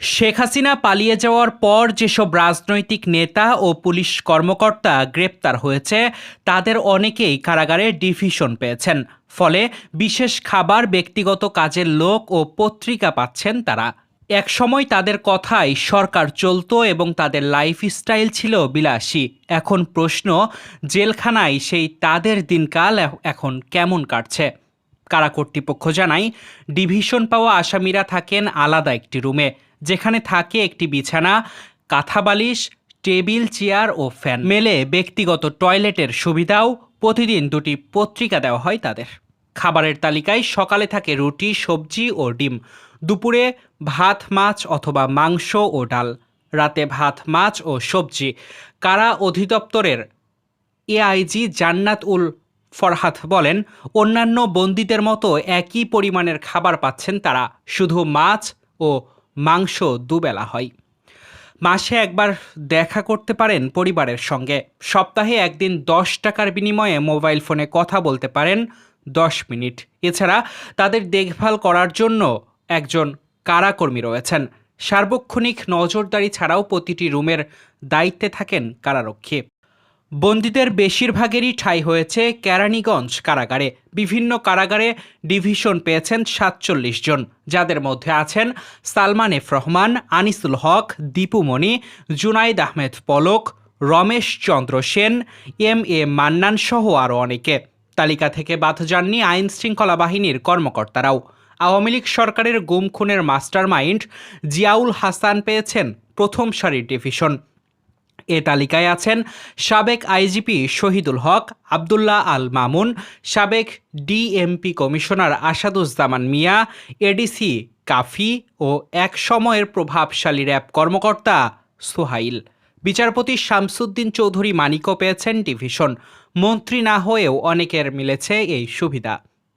শেখ হাসিনা পালিয়ে যাওয়ার পর যেসব রাজনৈতিক নেতা ও পুলিশ কর্মকর্তা গ্রেপ্তার হয়েছে, তাদের অনেকেই কারাগারে ডিভিশন পেয়েছেন। ফলে বিশেষ খাবার, ব্যক্তিগত কাজের লোক ও পত্রিকা পাচ্ছেন তারা। একসময় তাদের কথাই সরকার চলতো এবং তাদের লাইফস্টাইল ছিল বিলাসী। এখন প্রশ্ন, জেলখানায় সেই তাদের দিনকাল এখন কেমন কাটছে? কারা কর্তৃপক্ষ জানায়, ডিভিশন পাওয়া আসামিরা থাকেন আলাদা একটি রুমে। যেখানে থাকে একটি বিছানা কাঁথা বালিশ টেবিল, চেয়ার ও ফ্যান। মেলে ব্যক্তিগত টয়লেটের সুবিধাও প্রতিদিন দুটি পত্রিকা দেওয়া হয় তাদের। খাবারের তালিকায় সকালে থাকে রুটি, সবজি ও ডিম। দুপুরে ভাত, মাছ অথবা মাংস ও ডাল। রাতে ভাত, মাছ ও সবজি। কারা অধিদপ্তরের এআইজি জান্নাত উল ফরহাত বলেন, অন্যান্য বন্দীদের মতো একই পরিমাণের খাবার পাচ্ছেন তারা। শুধু মাছ ও মাংস দুবেলা হয়। মাসে একবার দেখা করতে পারেন পরিবারের সঙ্গে। সপ্তাহে একদিন দশ টাকার বিনিময়ে মোবাইল ফোনে কথা বলতে পারেন দশ মিনিট। এছাড়া তাদের দেখভাল করার জন্য একজন কারাকর্মী রয়েছেন। সার্বক্ষণিক নজরদারি ছাড়াও প্রতিটি রুমের দায়িত্বে থাকেন কারারক্ষী। বন্দীদের বেশিরভাগেরই ঠাঁই হয়েছে কেরানীগঞ্জ কারাগারে। বিভিন্ন কারাগারে ডিভিশন পেয়েছেন সাতচল্লিশ জন। যাদের মধ্যে আছেন Salman F Rahman, Anisul Huq Dipu Moni Junaid Ahmed Palak, Ramesh Chandra Sen, M A Mannan সহ আরও অনেকে। তালিকা থেকে বাদ যাননি আইন শৃঙ্খলা বাহিনীর কর্মকর্তারাও। আওয়ামী লীগ সরকারের গুম খুনের মাস্টারমাইন্ড জিয়াউল হাসান পেয়েছেন প্রথম সারির ডিভিশন। এ তালিকায় আছেন সাবেক আইজিপি শহীদুল হক, আবদুল্লাহ আল মামুন, সাবেক DMP commissioner Asaduzzaman Mia, ADC Kafi ও এক সময়ের প্রভাবশালী র্যাব কর্মকর্তা সোহাইল। বিচারপতি শামসুদ্দিন চৌধুরী মানিকও পেয়েছেন ডিভিশন। মন্ত্রী না হয়েও অনেকের মিলেছে এই সুবিধা।